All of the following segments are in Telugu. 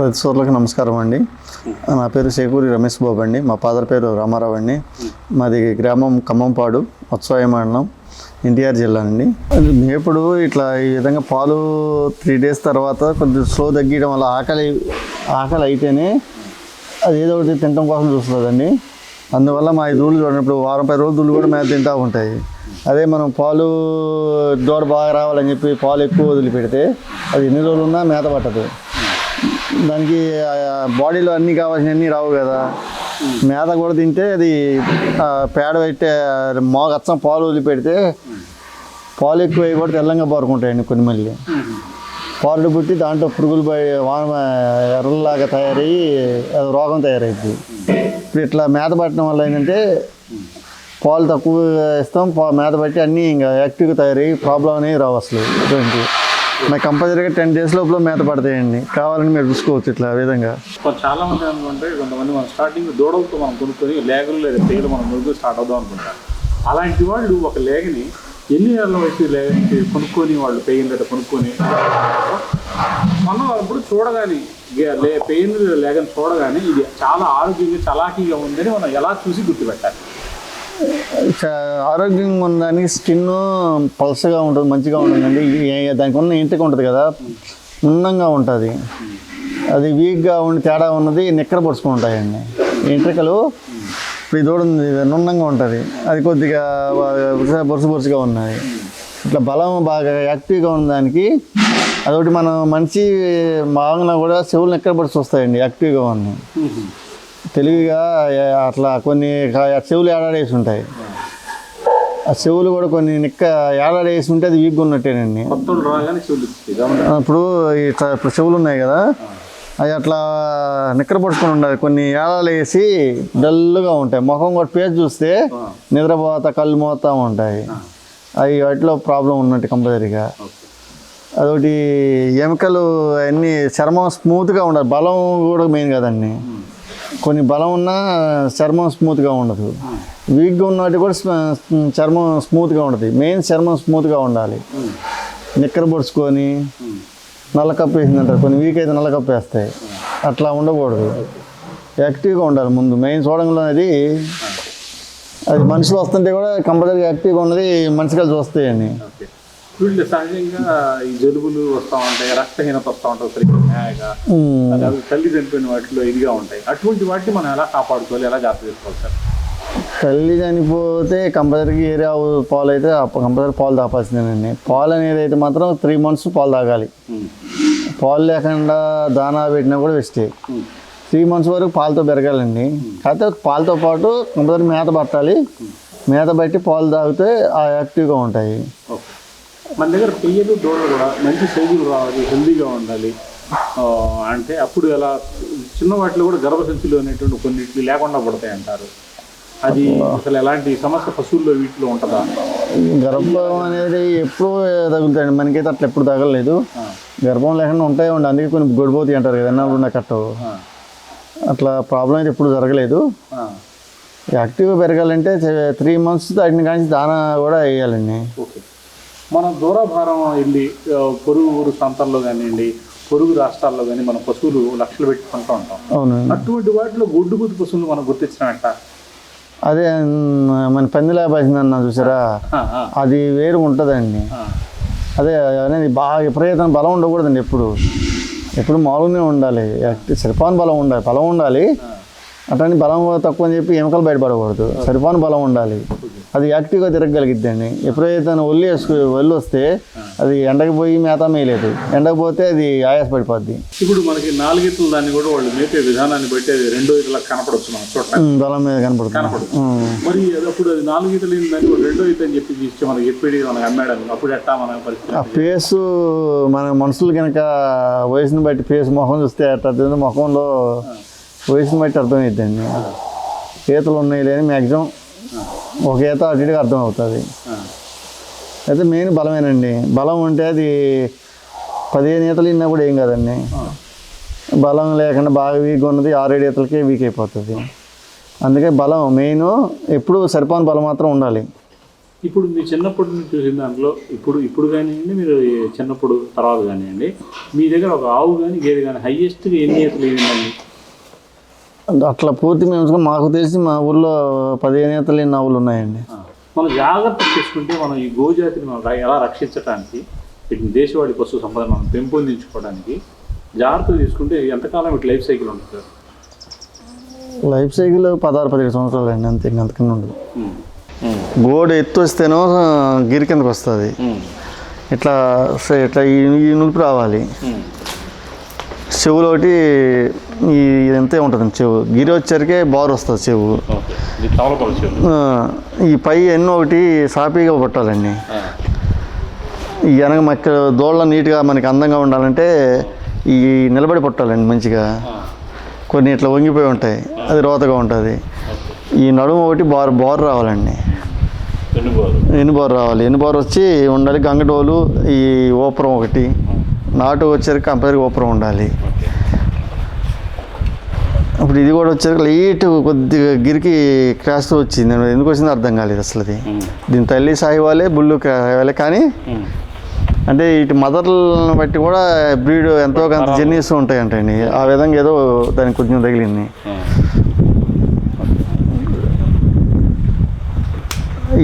రైతుసోర్లకు నమస్కారం అండి. నా పేరు శేకూరి రమేష్ బాబు అండి. మా ఫాదర్ పేరు రామారావు అండి. మాది గ్రామం ఖమ్మంపాడు ఉత్సవాయ మండలం ఎన్టీఆర్ జిల్లా అండి. ఎప్పుడు ఇట్లా ఈ విధంగా పాలు త్రీ డేస్ తర్వాత కొద్దిగా స్లో తగ్గియడం వల్ల ఆకలి ఆకలి అయితేనే అది ఏదో ఒకటి తినడం కోసం చూస్తుందండి. అందువల్ల మా ఈ దూళ్ళు చూడనప్పుడు వారం పది రోజులు దూళ్ళు కూడా మేము తింటూ ఉంటాయి. అదే మనం పాలు దూడ బాగా రావాలని చెప్పి పాలు ఎక్కువ వదిలిపెడితే అది ఎన్ని రోజులు ఉన్నా మేత పట్టదు. దానికి బాడీలో అన్నీ కావాల్సినవన్నీ రావు కదా. మేత కూడా తింటే అది పేడ పెట్టే మోగచ్చం అచ్చం పాలు వదిలిపెడితే పాలు ఎక్కువ అయ్యి కూడా తెల్లంగా పారుకుంటాయండి కొన్ని మళ్ళీ. పాలు పుట్టి దాంట్లో పురుగులు వాన ఎర్రలాగా తయారయ్యి అది రోగం తయారైద్ది. ఇప్పుడు ఇట్లా మేత పట్టడం వల్ల ఏంటంటే పాలు తక్కువ ఇస్తాం మేత పట్టి అన్నీ ఇంకా యాక్టివ్గా తయారయ్యి ప్రాబ్లం అనేవి రావు అసలు ఇటువంటి నాకు కంపల్సరీగా టెన్ డేస్ లోపల మేత పడతాయండి. కావాలని మీరు చూసుకోవచ్చు ఇట్లా విధంగా. చాలా మంది అనుకుంటే కొంతమంది మనం స్టార్టింగ్ దూడలతో మనం కొనుక్కొని లేగలు లేదా పేగలు మనం మురుగు స్టార్ట్ అవుదాం అనుకుంటారు అలాంటి వాళ్ళు ఒక లేగని ఎన్ని నెలల వయసు లేగని కొనుక్కొని వాళ్ళు పెయిన్ లేదా కొనుక్కొని మనం అప్పుడు చూడగానే పెయిన్ లేగని చూడగానే ఇది చాలా ఆరోగ్యంగా చలాకీగా ఉందని మనం ఎలా చూసి గుర్తుపెట్టాలి. ఆరోగ్యంగా ఉందని స్కిన్ పల్సగా ఉంటుంది మంచిగా ఉంటుందండి. దానికి ఉన్న ఇంటికి ఉంటుంది కదా ఉన్నంగా ఉంటుంది. అది వీక్గా ఉండి తేడా ఉన్నది నిక్కర పొడుచుకుంటాయండి ఎంట్రికలు ఇప్పుడు ఇది ఉంది నున్నంగా ఉంటుంది. అది కొద్దిగా బొరుసు బొరుసుగా ఉన్నాయి ఇట్లా బలం బాగా యాక్టివ్గా ఉన్న దానికి అదొకటి మనం మంచి బాగున్నా కూడా చెవులు నిక్కర పొడుచు వస్తాయండి యాక్టివ్గా ఉన్నాయి. తెలివిగా అట్లా కొన్ని చెవులు ఏడాడేసి ఉంటాయి. ఆ చెవులు కూడా కొన్ని నిక్క ఏడాడేసి ఉంటే అది వీక్గా ఉన్నట్టేనండి. ఇప్పుడు ఇట్లా ఇప్పుడు చెవులు ఉన్నాయి కదా అవి అట్లా నిక్కర పడుచుకొని ఉండాలి. కొన్ని ఏడాలు వేసి డల్గా ఉంటాయి. ముఖం కూడా పేజ్ చూస్తే నిద్రపోతా కళ్ళు మోతా ఉంటాయి. అవి వాటిలో ప్రాబ్లం ఉన్నట్టు కంపల్సరీగా. అదొకటి ఎముకలు అన్నీ చర్మం స్మూత్గా ఉండాలి. బలం కూడా మెయిన్ కదండి. కొన్ని బలం ఉన్నా చర్మం స్మూత్గా ఉండదు. వీక్గా ఉన్నట్టు కూడా స్మ- చర్మం స్మూత్గా ఉంటుంది మెయిన్ చర్మం స్మూత్గా ఉండాలి. నిక్కర పొడుచుకొని నల్లకప్పు వేసిందంటారు. కొన్ని వీక్ అయితే నల్లకప్పు వేస్తాయి. అట్లా ఉండకూడదు. యాక్టివ్గా ఉండాలి ముందు. మెయిన్ చూడంలో అనేది అది మనుషులు వస్తుంటే కూడా కంపల్సరీగా యాక్టివ్గా ఉన్నది మనిషి కలిసి వస్తాయండి వీళ్ళు సహజంగా ఈ జలుబులు వస్తూ ఉంటాయి రక్తహీనత వస్తూ ఉంటుంది సరిగ్గా. అలాగే తల్లి చనిపోయిన వాటిలో ఇదిగా ఉంటాయి. అటువంటి వాటిని మనం ఎలా కాపాడుకోవాలి ఎలా జాగ్రత్త చేసుకోవాలి సార్? తల్లి చనిపోతే కంపల్సరీగా ఏరియా పాలు అయితే కంపల్సరీ పాలు తాపాల్సిందేనండి. పాలు అనేది అయితే మాత్రం త్రీ మంత్స్ పాలు తాగాలి. పాలు లేకుండా దానా పెట్టినా కూడా వేస్టే త్రీ మంత్స్ వరకు పాలతో పెరగాలండి. కాకపోతే పాలతో పాటు కంపల్సరీ మేత పట్టాలి. మేత బట్టి పాలు తాగితే ఆ యాక్టివ్గా ఉంటాయి. మన దగ్గర పెయ్యలు దూడలు కూడా మంచి సైజులు రావాలి హెల్దీగా ఉండాలి. అంటే అప్పుడు ఎలా చిన్న వాటిలో కూడా గర్భసంచులు అనేటువంటి కొన్నిటిని లేకుండా పడతాయి అంటారు. అది అసలు ఎలాంటి సమస్య పశువుల్లో వీటిలో ఉంటుందా? గర్భం అనేది ఎప్పుడూ తగులుతాయండి. మనకైతే అట్లా ఎప్పుడు తగలలేదు. గర్భం లేకుండా ఉంటాయి ఉండి అందుకే కొన్ని గొడిపోతాయి అంటారు కదా ఎన్నో ఉన్న కట్టవు. ఆ, అట్లా ప్రాబ్లం అయితే ఎప్పుడు జరగలేదు. యాక్టివ్గా పెరగాలంటే త్రీ మంత్స్ వాటిని కానీ దానా కూడా వేయాలండి. ఓకే. మనం దూరాభారం వెళ్ళి పొరుగు ఊరు ప్రాంతాల్లో కానివ్వండి పొరుగు రాష్ట్రాల్లో కానీ మనం పశువులు లక్షలు పెట్టి కొంటూ ఉంటాం. అవును. అటువంటి వాటిలో గొడ్డు గుద్దు పశువులు మనం గుర్తించినట్ట అదే మన పందిలా అన్న చూసారా? అది వేరు ఉంటుందండి. అదే అనేది బాగా విపరీతం బలం ఉండకూడదండి ఎప్పుడు. ఎప్పుడు మామూలుగానే ఉండాలి. సరిపాన్ బలం ఉండాలి బలం ఉండాలి. అట్లని బలం తక్కువ అని చెప్పి ఎముకలు బయటపడకూడదు. సరిపాన్ బలం ఉండాలి. అది యాక్టివ్గా తిరగగలిగిద్దండి ఎప్పుడైతే తను ఒళ్ళు వేసుకు ఒళ్ళు వస్తే అది ఎండకి పోయి మేత మేయలేదు. ఎండకు పోతే అది ఆయాస పడిపోద్ది. ఇప్పుడు మనకి నాలుగెత్తుల దాన్ని కూడా వాళ్ళు మేపే విధానాన్ని బట్టి అది రెండో ఇతలా కనపడవచ్చు మనం చూడటానికి బలం మీద కనపడుతుంది. కనపడదు ఉమ్. మరి అప్పుడు అది నాలుగు దాన్ని కూడా రెండో ఈత అని చెప్పి ఇస్తే మనకి చెప్పేది మనకి అమ్మాడని అప్పుడు ఎట్టా మన పరిస్థితి? ఆ ఫేసు మన మనుషులు కనుక వయసుని బట్టి ఫేస్ ముఖం చూస్తే అట్లా ముఖంలో వయసుని బట్టి అర్థమైద్దండి. ఈతలు ఉన్నాయి లేని మ్యాక్సిమం ఒక ఈత అటు ఇటుగా అర్థం అవుతుంది ఆ, అయితే మెయిన్ బలమేనండి. బలం ఉంటే అది పదిహేను ఈతలు ఇన్నా కూడా ఏం కాదండి. బలం లేకుండా బాగా వీక్ ఉన్నది ఆరేడు ఈతలకే వీక్ అయిపోతుంది. అందుకే బలం మెయిన్ ఎప్పుడు సరిపోని బలం మాత్రం ఉండాలి. ఇప్పుడు మీ చిన్నప్పటి నుంచి చూసిన దాంట్లో ఇప్పుడు ఇప్పుడు కానివ్వండి మీరు చిన్నప్పుడు తర్వాత కానివ్వండి మీ దగ్గర ఒక ఆవు కానీ గేదె కానీ హైయెస్ట్గా ఎన్ని ఈతలు ఈనిందండి అట్లా పూర్తి మేము మాకు తెలిసి మా ఊర్లో పదిహేను ఈతలు ఎన్ని ఆవులు ఉన్నాయండి మనం జాగ్రత్త తీసుకుంటే మనం ఈ గోజాతిని మనం ఎలా రక్షించడానికి వీటిని దేశవాళీ పశు సంపదను మనం పెంపొందించుకోవడానికి జాగ్రత్త తీసుకుంటే ఎంతకాలం ఇటు లైఫ్ సైకిల్ ఉంటుంది సార్ లైఫ్ సైకిల్ పదహారు పదిహేడు సంవత్సరాలు అండి అంతే అంతకన్నా ఉండదు. గోడ ఎత్తు వస్తేనో గిరి కిందకు వస్తుంది. ఇట్లా ఇట్లా ఈ నులుపు రావాలి ఉమ్. ఈ ఇదంతే ఉంటుంది చెవు. గిరి వచ్చేసరికి బార్ వస్తుంది చెవు. ఈ పై ఎన్నో ఒకటి సాపీగా పట్టాలండి. ఈ వెనక మక్క దోళ్ళ నీట్గా మనకి అందంగా ఉండాలంటే ఈ నిలబడి పుట్టాలండి మంచిగా. కొన్ని ఇట్లా వంగిపోయి ఉంటాయి. అది రోతగా ఉంటుంది. ఈ నడుము ఒకటి బార్ బార్ రావాలండి. వెన్నుబారు ఎన్ని బార్ రావాలి? ఎన్ని బార్ వచ్చి ఉండాలి? గంగడోలు ఈ ఓపురం ఒకటి. నాటు వచ్చేసరికి కంపల్సరీ ఓపురం ఉండాలి. ఓకే అప్పుడు ఇది కూడా వచ్చేసరికి లైట్ కొద్దిగా గిరికి క్రాస్ వచ్చింది. ఎందుకు వచ్చిందో అర్థం కాలేదు అసలు అది. దీని తల్లి సాయివాలే బుల్లు సాయివాలే కానీ ఉమ్. అంటే ఇటు మదర్లను బట్టి కూడా బ్రీడ్ ఎంతో కొంత జెన్యూస్ ఉంటాయంటండి ఆ విధంగా ఏదో దానికి కొంచెం తగిలింది.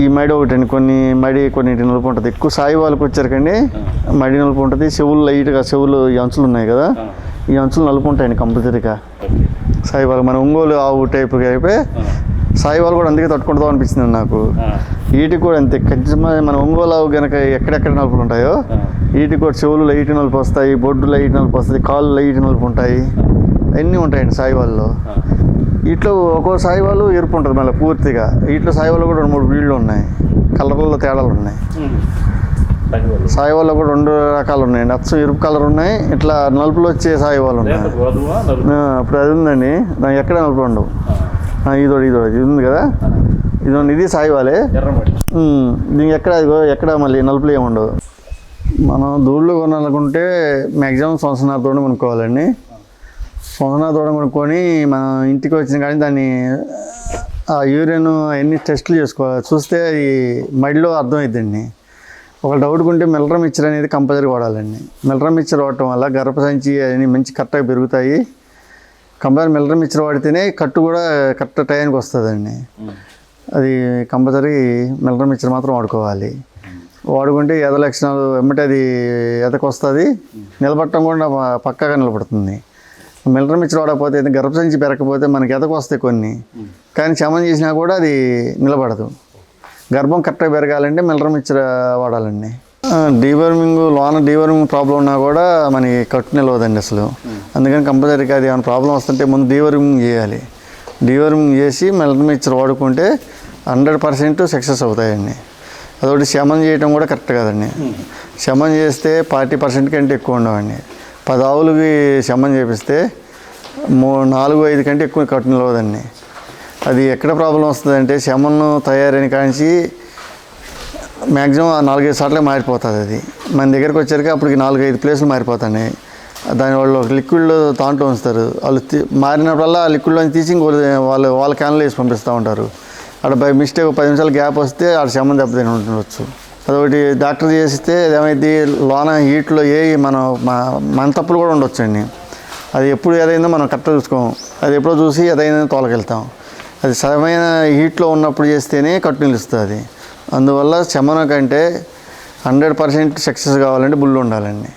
ఈ మడి ఒకటండి కొన్ని మడి కొన్నిటి నలుపు ఉంటుంది. ఎక్కువ సాయి వాళ్ళకి వచ్చారకండి మడి నలుపు ఉంటుంది. చెవులు లైట్గా చెవులు ఈ అంచులు ఉన్నాయి కదా. ఈ అంచులు నలుపు ఉంటాయండి కంపల్సరీగా. ఓకే సాయి వాళ్ళు మన ఒంగోలు ఆవు టైప్గా అయిపోయి ఆ. సాయి వాళ్ళు కూడా అందుకే తట్టుకుంటాం అనిపించింది నాకు. వీటికి కూడా అంతే ఖచ్చితంగా మన ఒంగోలు ఆవు కనుక ఎక్కడెక్కడ నలుపులు ఉంటాయో. వీటికి కూడా చెవులు లైట్ నలుపు వస్తాయి బొడ్డు లైట్ నలుపు వస్తాయి కాళ్ళు లైట్ నలుపు ఉంటాయి అన్నీ ఉంటాయండి సాయి వాళ్ళలో ఆ. వీటిలో ఒక్కో సాయి వాళ్ళు ఎరుపు ఉంటుంది మళ్ళీ పూర్తిగా వీటిలో సాయి వాళ్ళు కూడా రెండు మూడు వీళ్ళు ఉన్నాయి కలర్లలో తేడాలు ఉన్నాయి. సాయి వాళ్ళు కూడా రెండు రకాలు ఉన్నాయండి అచ్చం ఎరుపు కలర్ ఉన్నాయి. ఇట్లా నలుపులు వచ్చే సాయి వాళ్ళు ఉన్నాయి ఇప్పుడు అది ఉందండి. దానికి ఎక్కడ నలుపు ఉండవు. ఇదోటి ఇదోటి ఇది ఉంది కదా? ఇదోండి ఇది సాయి వాళ్ళే దీనికి ఎక్కడ ఎక్కడ మళ్ళీ నలుపులు ఏమి ఉండవు. మనం దూళ్ళు కొనాలనుకుంటే మ్యాక్సిమం సంవత్సరాల తోడు కొనుక్కోవాలండి. సంవత్సరాల తోడ కొనుక్కొని మనం ఇంటికి వచ్చిన కానీ దాన్ని ఆ యూరిన్ అవన్నీ టెస్టులు చేసుకోవాలి. చూస్తే అది మడిలో అర్థమైద్దండి. ఒక డౌట్ ఉంటే మిల్లరం మిక్చర్ అనేది కంపల్సరీ వాడాలండి. మిల్లరం మిక్చర్ వాడటం వల్ల గర్భసంచి అవన్నీ మంచి కరెక్ట్గా పెరుగుతాయి. కంపల్సరీ మిల్లరం మిక్చర్ వాడితేనే కట్టు కూడా కరెక్ట్ టైంకి వస్తుందండి. అది కంపల్సరీ మిల్లర్ మిక్చర్ మాత్రం వాడుకోవాలి. వాడుకుంటే ఎద లక్షణాలు వెంబటి అది ఎదకు వస్తుంది నిలబడటం కూడా పక్కాగా నిలబడుతుంది. మిల్లర్ మిక్చర్ వాడకపోతే గర్భసంచి పెరగకపోతే మనకి ఎదకు వస్తాయి కొన్ని. కానీ చమన్ చేసినా కూడా అది నిలబడదు. గర్భం కరెక్ట్గా పెరగాలంటే మిల్లరం మిక్చర్ వాడాలండి. డీవర్మింగ్ లోన డీవర్మింగ్ ప్రాబ్లం ఉన్నా కూడా మనకి కట్టు నిలవదండి అసలు. అందుకని కంపల్సరీగా అది ఏమైనా ప్రాబ్లం వస్తుంటే ముందు డీవర్మింగ్ చేయాలి. డీవర్మింగ్ చేసి మిల్లరం మిక్చర్ వాడుకుంటే హండ్రెడ్ పర్సెంట్ సక్సెస్ అవుతాయండి. అదొకటి శమన్ చేయటం కూడా కరెక్ట్ కదండి. శమన్ చేస్తే ఫార్టీ పర్సెంట్ కంటే ఎక్కువ ఉండవండి. పది ఆవులకి శమన్ చేపిస్తే మూ నాలుగు ఐదు కంటే ఎక్కువ కట్టు నిలవదండి. అది ఎక్కడ ప్రాబ్లం వస్తుందంటే శమన్ను తయారైన కాంచి మ్యాక్సిమం నాలుగైదు సార్లే మారిపోతుంది అది. మన దగ్గరికి వచ్చరికి అప్పటికి నాలుగైదు ప్లేసులు మారిపోతున్నాయి. దాని వాళ్ళు ఒక లిక్విడ్ తాంట్లో ఉంచుతారు. వాళ్ళు మారినప్పుడల్లా ఆ లిక్విడ్లో తీసి ఇంకో వాళ్ళు వాళ్ళ క్యాన్లో వేసి పంపిస్తూ ఉంటారు. అక్కడ బై మిస్టేక్ పది నిమిషాలు గ్యాప్ వస్తే ఆడ శమం దెబ్బతిని ఉండవచ్చు అదొకటి డాక్టర్ చేస్తే ఏమైంది లోన హీట్లో ఏ మనం మన తప్పులు కూడా ఉండొచ్చండి. అది ఎప్పుడు ఏదైందో మనం కరెక్ట్గా చూసుకోం అది ఎప్పుడో చూసి ఏదైందో తోలకెళ్తాం. అది సరైన హీట్లో ఉన్నప్పుడు చేస్తేనే కట్టు నిలుస్తుంది. అందువల్ల శమన కంటే హండ్రెడ్ పర్సెంట్ సక్సెస్ కావాలంటే బుల్ ఉండాలండి